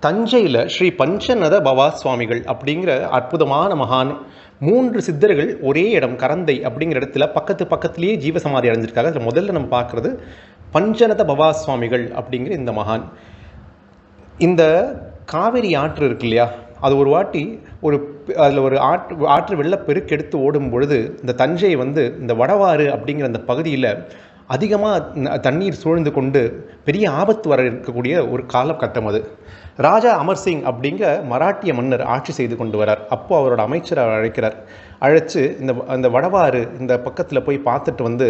தஞ்சையில் ஸ்ரீ பஞ்சநத பவா சுவாமிகள் அப்படிங்கிற அற்புதமான மகான். மூன்று சித்தர்கள் ஒரே இடம் கரந்தை அப்படிங்கிற இடத்துல பக்கத்து பக்கத்துலேயே ஜீவசமாதி அடைஞ்சிருக்காங்க. அதில் முதல்ல நம்ம பார்க்குறது பஞ்சநத பவா சுவாமிகள் அப்படிங்கிற இந்த மகான். இந்த காவிரி ஆற்று இருக்கு இல்லையா? அது ஒரு வாட்டி ஒரு அதில் ஒரு ஆற்று ஆற்று வெள்ளப்பெருக்கெடுத்து ஓடும் பொழுது இந்த தஞ்சை வந்து இந்த வடவாறு அப்படிங்கிற அந்த பகுதியில் அதிகமாக தண்ணீர் சூழ்ந்து கொண்டு பெரிய ஆபத்து வர இருக்கக்கூடிய ஒரு காலகட்டம் அது. ராஜா அமர் சிங் அப்படிங்கிற மராட்டிய மன்னர் ஆட்சி செய்து கொண்டு வரார். அப்போ அவரோட அமைச்சரை அழைக்கிறார். அழைச்சு இந்த அந்த வடவாறு இந்த பக்கத்தில் போய் பார்த்துட்டு வந்து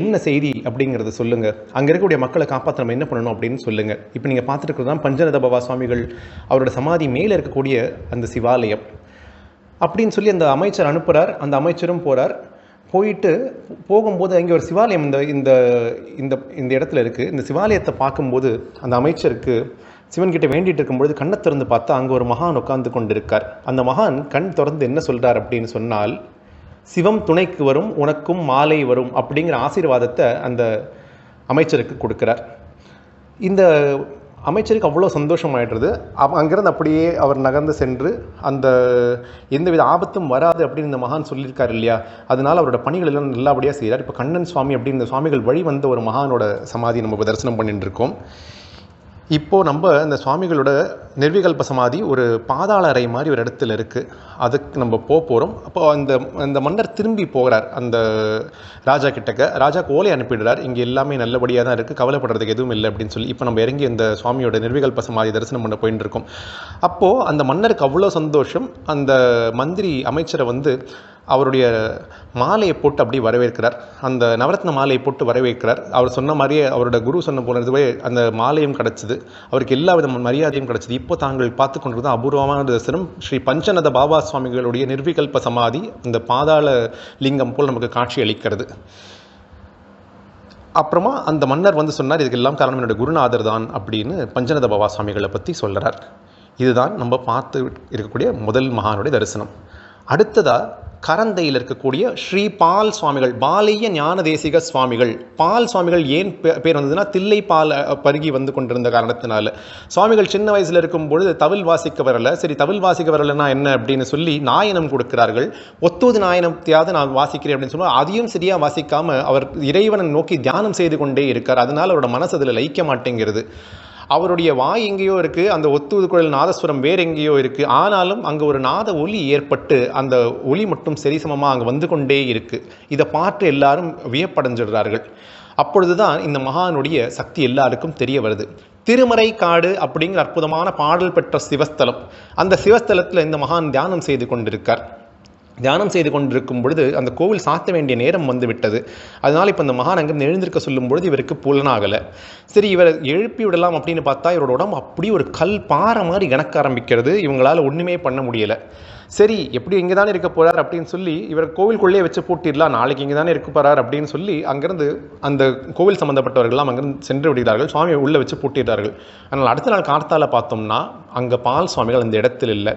என்ன செய்தி அப்படிங்கிறத சொல்லுங்கள் அங்கே இருக்கக்கூடிய மக்களை காப்பாற்ற நம்ம என்ன பண்ணணும் அப்படின்னு சொல்லுங்கள் இப்போ நீங்கள் பார்த்துட்டு தான் பஞ்சநத பவா சுவாமிகள் அவரோட சமாதி மேலே இருக்கக்கூடிய அந்த சிவாலயம். அப்படின்னு சொல்லி அந்த அமைச்சர் அனுப்புகிறார் அந்த அமைச்சரும் போகிறார் போயிட்டு போகும்போது அங்கே ஒரு சிவாலயம் இந்த இந்த இந்த இந்த இடத்துல இருக்குது இந்த சிவாலயத்தை பார்க்கும்போது அந்த அமைச்சருக்கு சிவன்கிட்ட வேண்டிட்டு இருக்கும்பொழுது கண்ணை திறந்து பார்த்தா அங்கே ஒரு மகான் உட்கார்ந்து கொண்டிருக்கார். அந்த மகான் கண் திறந்து என்ன சொல்கிறார் அப்படின்னு சொன்னால் சிவம் துணைக்கு வரும் உனக்கும் மாலை வரும் அப்படிங்கிற ஆசீர்வாதத்தை அந்த அமைச்சருக்கு கொடுக்கிறார். இந்த அமைச்சருக்கு அவ்வளோ சந்தோஷமாயிடுறது. அவ அங்கேருந்து அப்படியே அவர் நகர்ந்து சென்று அந்த எந்தவித ஆபத்தும் வராது அப்படின்னு இந்த மகான் சொல்லியிருக்கார் இல்லையா? அதனால் அவரோட பணிகள் எல்லாம் நல்லபடியாக செய்கிறார். இப்போ கண்ணன் சுவாமி அப்படின்னு இந்த சுவாமிகள் வழி வந்த ஒரு மகானோட சமாதி நம்ம தரிசனம் பண்ணிட்டு இருக்கோம். இப்போது நம்ம இந்த சுவாமிகளோட நிர்விகல்ப சமாதி ஒரு பாதாள அறை மாதிரி ஒரு இடத்துல இருக்குது அதுக்கு நம்ம போக போகிறோம் அப்போ அந்த அந்த மன்னர் திரும்பி போகிறார். அந்த ராஜா கிட்டக்க. ராஜாக்கு ஓலை அனுப்பிடுறார். இங்கே எல்லாமே நல்லபடியாக தான் இருக்குது கவலைப்படுறதுக்கு எதுவும் இல்லை அப்படின்னு சொல்லி. இப்போ நம்ம இறங்கி அந்த சுவாமியோட நிர்விகல்ப சமாதி தரிசனம் பண்ண போயின்னு இருக்கோம். அப்போது அந்த மன்னருக்கு அவ்வளோ சந்தோஷம். அந்த மந்திரி அமைச்சரை வந்து அவருடைய மாலையை போட்டு அப்படி வரவேற்கிறார். அந்த நவரத்ன மாலையை போட்டு வரவேற்கிறார். அவர் சொன்ன மாதிரியே அவரோட குரு சொன்ன போனதுவே அந்த மாலையும் கிடச்சிது. அவருக்கு எல்லா வித மரியாதையும் கிடச்சிது. இப்போ தாங்கள் பார்த்து கொண்டிருந்த அபூர்வமான தரிசனம். ஸ்ரீ பஞ்சநத பாபா சுவாமிகளுடைய நிர்விகல்ப சமாதி இந்த பாதாள லிங்கம் போல் நமக்கு காட்சி அளிக்கிறது. அப்புறமா அந்த மன்னர் வந்து சொன்னார் இதுக்கெல்லாம் காரணம் என்னோட குருநாதர் தான் அப்படின்னு பஞ்சநத பாபா சுவாமிகளை பற்றி சொல்கிறார் இதுதான் நம்ம பார்த்து இருக்கக்கூடிய முதல் மகானுடைய தரிசனம். அடுத்ததாக கரந்தையில் இருக்கக்கூடிய ஸ்ரீ பால் சுவாமிகள் பாலிய ஞான தேசிக சுவாமிகள். பால் சுவாமிகள் ஏன் பே- பேர் வந்ததுன்னா தில்லை பால் பருகி வந்து கொண்டிருந்த காரணத்தினால. சுவாமிகள் சின்ன வயசில் இருக்கும் பொழுது தவில் வாசிக்க வரல. சரி தவில் வாசிக்க வரலன்னா என்ன அப்படின்னு சொல்லி நாயனம் கொடுக்கிறார்கள். ஒத்தூது நாயனத்தையாவது நான் வாசிக்கிறேன் அப்படின்னு சொன்னால் அதையும் சரியாக வாசிக்காமல் அவர் இறைவனை நோக்கி தியானம் செய்து கொண்டே இருக்கார். அதனால அவரோட மனசு அதில் லயிக்க மாட்டேங்கிறது. அவருடைய வாய் எங்கேயோ இருக்குது அந்த ஒத்துவது குழல் நாதஸ்வரம் வேறு எங்கேயோ இருக்குது ஆனாலும் அங்கே ஒரு நாத ஒலி ஏற்பட்டு அந்த ஒலி மட்டும் சரிசமமாக அங்கே வந்து கொண்டே இருக்குது இதை பார்த்து எல்லாரும் வியப்படைஞ்சிடுறார்கள். அப்பொழுதுதான் இந்த மகானுடைய சக்தி எல்லாருக்கும் தெரிய வருது. திருமறை காடு அப்படிங்கிற அற்புதமான பாடல் பெற்ற சிவஸ்தலம். அந்த சிவஸ்தலத்தில் இந்த மகான் தியானம் செய்து கொண்டிருக்கார். தியானம் செய்து கொண்டிருக்கும் பொழுது அந்த கோவில் சாத்த வேண்டிய நேரம் வந்து விட்டது அதனால் இப்போ இந்த மகான் எழுந்திருக்க சொல்லும் பொழுது இவருக்கு புலனாகலை. சரி இவரை எழுப்பி விடலாம் அப்படின்னு பார்த்தா இவரோட உடம்பு அப்படியே ஒரு கல் பாறை மாதிரி கணக்க ஆரம்பிக்கிறது. இவங்களால் ஒன்றுமே பண்ண முடியலை. சரி எப்படி இங்கே தானே இருக்க போகிறார் அப்படின்னு சொல்லி இவர் கோவிலுக்குள்ளே வச்சு பூட்டிடலாம் நாளைக்கு இங்கே தானே இருக்க போகிறார் அப்படின்னு சொல்லி அங்கிருந்து அந்த கோவில் சம்மந்தப்பட்டவர்கள்லாம் அங்கேருந்து சென்று விடுகிறார்கள் சுவாமியை உள்ளே வச்சு பூட்டிடுறார்கள். ஆனால் அடுத்த நாள் கார்த்தால பார்த்தோம்னா அங்கே பால் சுவாமிகள் அந்த இடத்துல இல்லை.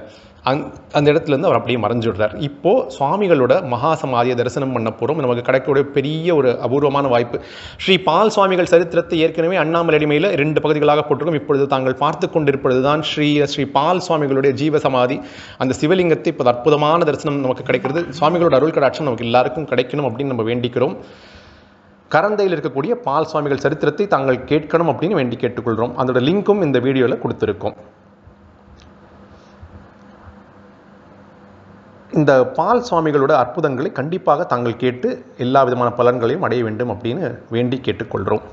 அந் அந்த இடத்துலேருந்து அவர் அப்படியே மறைஞ்சு விடுறார். இப்போது சுவாமிகளோட மகா சமாதியை தரிசனம் பண்ண போகிறோம் நமக்கு கிடைக்கக்கூடிய பெரிய ஒரு அபூர்வமான வாய்ப்பு. ஸ்ரீ பால் சுவாமிகள் சரித்திரத்தை ஏற்கனவே அண்ணாமலை அடிமையில் ரெண்டு பகுதிகளாக போட்டிருக்கோம். இப்பொழுது தாங்கள் பார்த்து கொண்டிருப்பது தான் ஸ்ரீ ஸ்ரீ பால் சுவாமிகளுடைய ஜீவ சமாதி அந்த சிவலிங்கத்தை இப்போ அற்புதமான தரிசனம் நமக்கு கிடைக்கிறது. சுவாமிகளோட அருள் கடாட்சம் நமக்கு எல்லாருக்கும் கிடைக்கணும் அப்படின்னு நம்ம வேண்டிக்கிறோம். கரந்தையில் இருக்கக்கூடிய பால் சுவாமிகள் சரித்திரத்தை தாங்கள் கேட்கணும் அப்படின்னு வேண்டி கேட்டுக்கொள்கிறோம் அதோட லிங்க்கும் இந்த வீடியோவில் கொடுத்துருக்கோம். இந்த பால் சுவாமிகளோட அற்புதங்களை கண்டிப்பாக தாங்கள் கேட்டு எல்லா விதமான பலன்களையும் அடைய வேண்டும் அப்படின்னு வேண்டி கேட்டுக்கொள்கிறோம்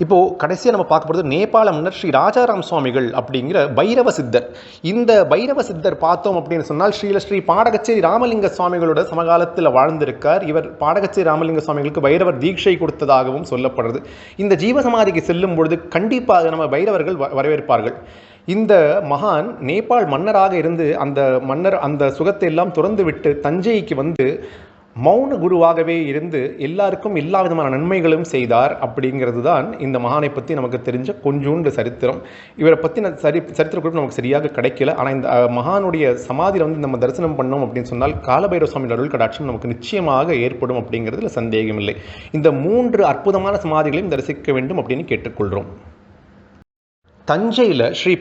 இப்போ கடைசியாக நம்ம பார்க்க போகிறது நேபாள மன்னர் ஸ்ரீ ராஜாராம் சுவாமிகள் அப்படிங்கிற பைரவ சித்தர். இந்த பைரவ சித்தர் பார்த்தோம் அப்படின்னு சொன்னால் ஸ்ரீல ஸ்ரீ பாடகச்சேரி ராமலிங்க சுவாமிகளோட சமகாலத்தில் வாழ்ந்திருக்கார். இவர் பாடகச்சேரி ராமலிங்க சுவாமிகளுக்கு பைரவர் தீட்சை கொடுத்ததாகவும் சொல்லப்படுறது இந்த ஜீவசமாதிக்கு செல்லும் பொழுது கண்டிப்பாக நம்ம பைரவர்கள் வ- வரவேற்பார்கள். இந்த மகான் நேபாள் மன்னராக இருந்து அந்த மன்னர் அந்த சுகத்தை எல்லாம் துறந்து விட்டு தஞ்சைக்கு வந்து மௌன குருவாகவே இருந்து எல்லாருக்கும் எல்லா விதமான நன்மைகளும் செய்தார் அப்படிங்கிறது தான் இந்த மகானை பற்றி நமக்கு தெரிஞ்ச கொஞ்சோண்டு சரித்திரம். இவரை பற்றின சரி சரித்திர குறிப்பு நமக்கு சரியாக கிடைக்கல. ஆனால் இந்த மகானுடைய சமாதியில் வந்து நம்ம தரிசனம் பண்ணோம் அப்படின்னு சொன்னால் காலபைரவ சுவாமி அருள் கடாட்சம் நமக்கு நிச்சயமாக ஏற்படும் அப்படிங்கிறதுல சந்தேகமில்லை இந்த மூன்று அற்புதமான சமாதிகளையும் தரிசிக்க வேண்டும் அப்படின்னு கேட்டுக்கொள்கிறோம் தஞ்சையில் ஸ்ரீ